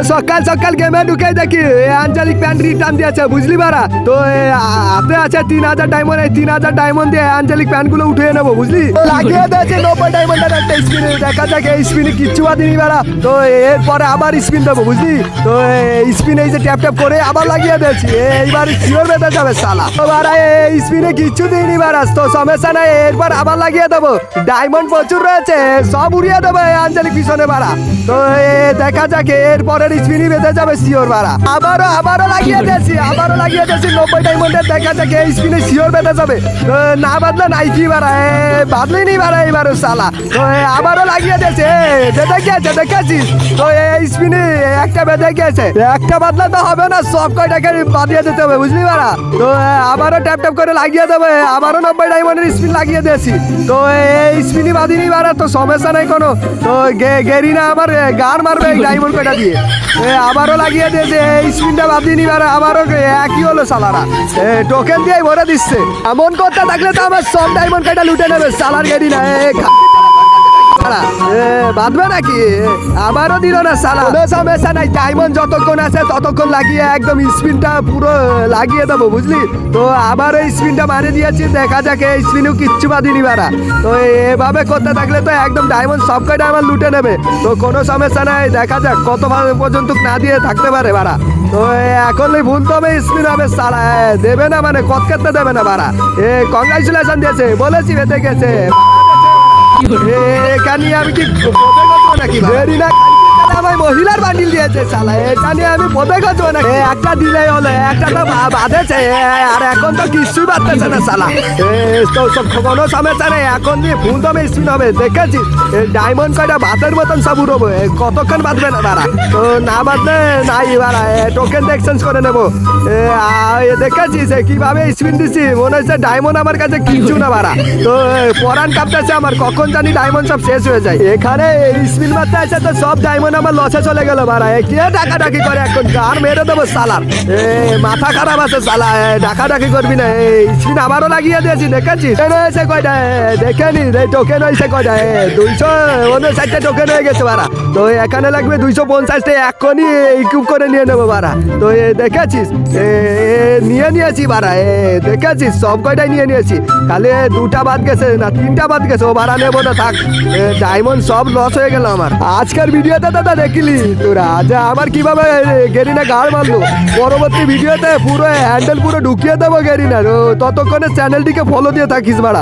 সকাল সকাল গেমে ঢুকে দেখি আঞ্চলিক প্যান্ট রিটার্ন দিয়েছে, বুঝলি বারা তো হাতে আছে তিন হাজার ডায়মন্ড এই তিন হাজার ডায়মন্ড দিয়ে আঞ্চলিক প্যান্টগুলো উঠিয়ে নেব, বুঝলি? লাগিয়ে দিয়েছে, নব্বই ডায়মন্ডের একটা স্পিনে দেখা যাক এই স্পিনে কিচ্ছু বাদিনি বারা তো এরপরে আবার স্পিন দেবো, বুঝলি? তো স্পিন এই যে ট্যাপ ট্যাপ করে আবার লাগিয়ে দিয়েছি এইবার শিওর বেঁধে যাবে সালা তো বারা এই স্পিনে কিচ্ছু দিইনি বারাস তো সমস্যা নাই, এরপর আবার লাগিয়ে দেবো। ডায়মন্ড প্রচুর রয়েছে, সব উড়িয়ে দেবো আঞ্চলিক পিছনে বারা তো দেখা যাক এরপরের স্পিনই বেঁধে যাবে শিওর বারা আবারও আবারও লাগিয়ে দিয়েছি, আবারও লাগিয়ে দিয়েছি, নব্বই ডায়মন্ডের দেখা এই স্পিনে শিওর বেঁধে যাবে। না বাদলে নাই কি এ বাদলেই বারা এবারও সালা তো আবারও লাগিয়ে দিয়েছে গিয়েছে, দেখেছিস? তো এই স্পিনে একটা বেঁধে গিয়েছে। একটা তো হবে না, সব কয়টাকে বাদিয়ে দিতে হবে, বুঝলি বারা তো আবারও ট্যাপ ট্যাপ করে লাগিয়ে দেবে, আবারও নব্বই ডায়মন্ডের স্পিন লাগিয়ে দিয়েছি। তো এই স্পিনই বাদিনি বারা তো সমস্যা নেই কোনো। তো গে- গেরিনা আমার গান মারবে ডায়মন্ড কয়টা দিয়ে। আবারও লাগিয়ে দিয়েছে এই স্পিনটা বাদিয়ে নিবার আবারও একই হলো সালারা। টোকেন দিয়ে ভরে দিচ্ছে। এমন করতে থাকলে তো আমার সব ডায়মন্ড কাটা লুটে নেবে সালার সালা, এ, বাঁধবে নাকি? আবারও দিল না সালা। কোনো সমস্যা নাই ডায়মন্ড যতক্ষণ আছে ততক্ষণ লাগিয়ে একদম স্পিনটা পুরো লাগিয়ে দেবো, বুঝলি? তো আবার এই স্পিনটা দিয়েছি, দেখা যাক এই স্পিনও কিচ্ছু বারা তো এভাবে করতে থাকলে তো একদম ডায়মন্ড সব কয়টা আমার লুটে নেবে। তো কোনো সমস্যা নাই, দেখা যাক কত পর্যন্ত না দিয়ে থাকতে পারে বারা তো এখন ভুল হবে স্পিন হবে সালা। দেবে না মানে কত দেবে না বারা এ কংগ্রাচুলেশন দিয়েছে, বলেছি বেঁধে গেছে। এখানে আমি কি নাকি দেরি না আমার মহিলার বান্ডিল দিয়েছে, শালা। এটা নিয়ে আমি বোধে করব না একটা দিলেই হলো একটা তো বাঁধেছে আর এখন তো কিছুই বাঁধতেছে না, শালা। তো সব কোনো সমস্যা নেই এখন দিয়ে ফুল দমে স্পিন হবে, দেখেছি। ডায়মন্ড কয়টা ভাতের মতন সব উড়বো। কতক্ষণ বাঁধবে না তারা তো না বাঁধলে নাই বাড়া টোকেন এক্সচেঞ্জ করে নেব। দেখেছিস কীভাবে স্পিন দিছি। মনে হচ্ছে ডায়মন্ড আমার কাছে কিচ্ছু না বাড়া। তো পরান কাঁপতেছে আমার। কখন জানি ডায়মন্ড সব শেষ হয়ে যায়। এখানে স্পিন মারতে আসে তো সব ডায়মন্ড আমার লসে চলে গেল বাড়া কে ডাকাডাকি করে এখন আর মেরে দেবো সালার। এ মাথা খারাপ আছে সালা। ডাকাডাকি করবি না। এই স্পিন আবারও লাগিয়ে দিয়েছি দেখেছিস? হয়েছে কয়টা? দেখে নি এই টোকেন হয়েছে কয়টা? দুইশো উনষাটটা টোকেন হয়ে গেছে বাড়া তো এখানে লাগবে দুইশো পঞ্চাশটা এখনই ইকুপ করে নিয়ে নেব বাড়া তো এ দেখেছিস? এ, নিয়ে নিয়েছি বাড়া এ দেখেছিস? সব কয়টাই নিয়ে নিয়েছি। খালি দুটা বাদ গেছে না তিনটা বাদ গেছে। ও বাড়া নেব না থাক। ডায়মন্ড সব লস হয়ে গেল আমার। আজকের ভিডিওতে দাদা দেখলি? তোরা যে আমার কীভাবে গেরিনা গাড় মারলো? পরবর্তী ভিডিওতে পুরো হ্যান্ডেল পুরো ঢুকিয়ে দেবো গেরিনার। ততক্ষণে চ্যানেলটিকে ফলো দিয়ে থাকিস বাড়া।